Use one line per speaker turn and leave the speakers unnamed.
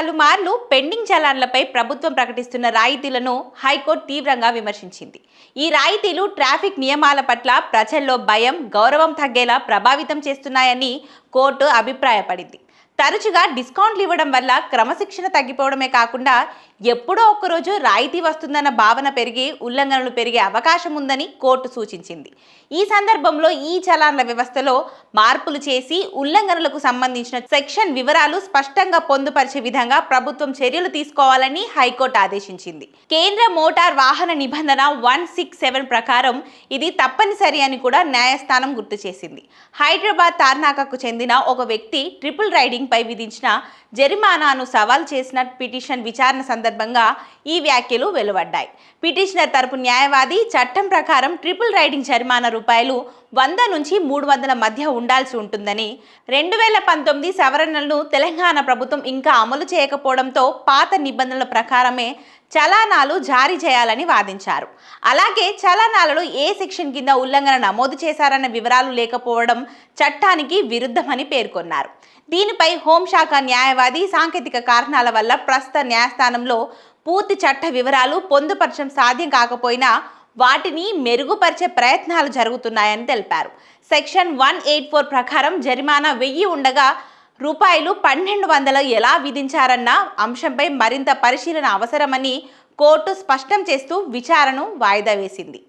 పలుమార్లు పెండింగ్ చలాన్లపై ప్రభుత్వం ప్రకటిస్తున్న రాయితీలను హైకోర్టు తీవ్రంగా విమర్శించింది. ఈ రాయితీలు ట్రాఫిక్ నియమాల పట్ల ప్రజల్లో భయం గౌరవం తగ్గేలా ప్రభావితం చేస్తున్నాయని కోర్టు అభిప్రాయపడింది. తరచుగా డిస్కౌంట్లు ఇవ్వడం వల్ల క్రమశిక్షణ తగ్గిపోవడమే కాకుండా ఎప్పుడో ఒక్కరోజు రాయితీ వస్తుందన్న భావన పెరిగి ఉల్లంఘనలు పెరిగే అవకాశం ఉందని కోర్టు సూచించింది. ఈ సందర్భంలో ఈ చలాన్ల వ్యవస్థలో మార్పులు చేసి ఉల్లంఘనలకు సంబంధించిన సెక్షన్ వివరాలు స్పష్టంగా పొందుపరిచే విధంగా ప్రభుత్వం చర్యలు తీసుకోవాలని హైకోర్టు ఆదేశించింది. కేంద్ర మోటార్ వాహన నిబంధన వన్ సిక్స్ సెవెన్ ప్రకారం ఇది తప్పనిసరి అని కూడా న్యాయస్థానం గుర్తు చేసింది. హైదరాబాద్ తార్నాకకు చెందిన ఒక వ్యక్తి ట్రిపుల్ రైడింగ్ పై విధించిన జరిమానాను సవాల్ చేసిన పిటిషన్ విచారణ సందర్భంగా ఈ వ్యాఖ్యలు వెలువడ్డాయి. పిటిషనర్ తరపు న్యాయవాది చట్టం ప్రకారం ట్రిపుల్ రైడింగ్ జరిమానా రూపాయలు వంద నుంచి మూడు వందల మధ్య ఉండాల్సి ఉంటుందని. రెండు వేల పంతొమ్మిది సవరణలను తెలంగాణ ప్రభుత్వం ఇంకా అమలు చేయకపోవడంతో పాత నిబంధనల ప్రకారమే చలానాలు జారీ చేయాలని వాదించారు. అలాగే చలానాలలో ఏ సెక్షన్ కింద ఉల్లంఘన నమోదు చేశారన్న వివరాలు లేకపోవడం చట్టానికి విరుద్ధమని పేర్కొన్నారు. దీనిపై హోంశాఖ న్యాయవాది సాంకేతిక కారణాల వల్ల ప్రస్తుత న్యాయస్థానంలో పూర్తి చట్ట వివరాలు పొందుపరచడం సాధ్యం కాకపోయినా వాటిని మెరుగుపరిచే ప్రయత్నాలు జరుగుతున్నాయని తెలిపారు. సెక్షన్ వన్ ఎయిట్ ఫోర్ ప్రకారం జరిమానా వెయ్యి ఉండగా రూపాయలు పన్నెండు వందలు ఎలా విధించారన్న అంశంపై మరింత పరిశీలన అవసరమని కోర్టు స్పష్టం చేస్తూ విచారణను వాయిదా వేసింది.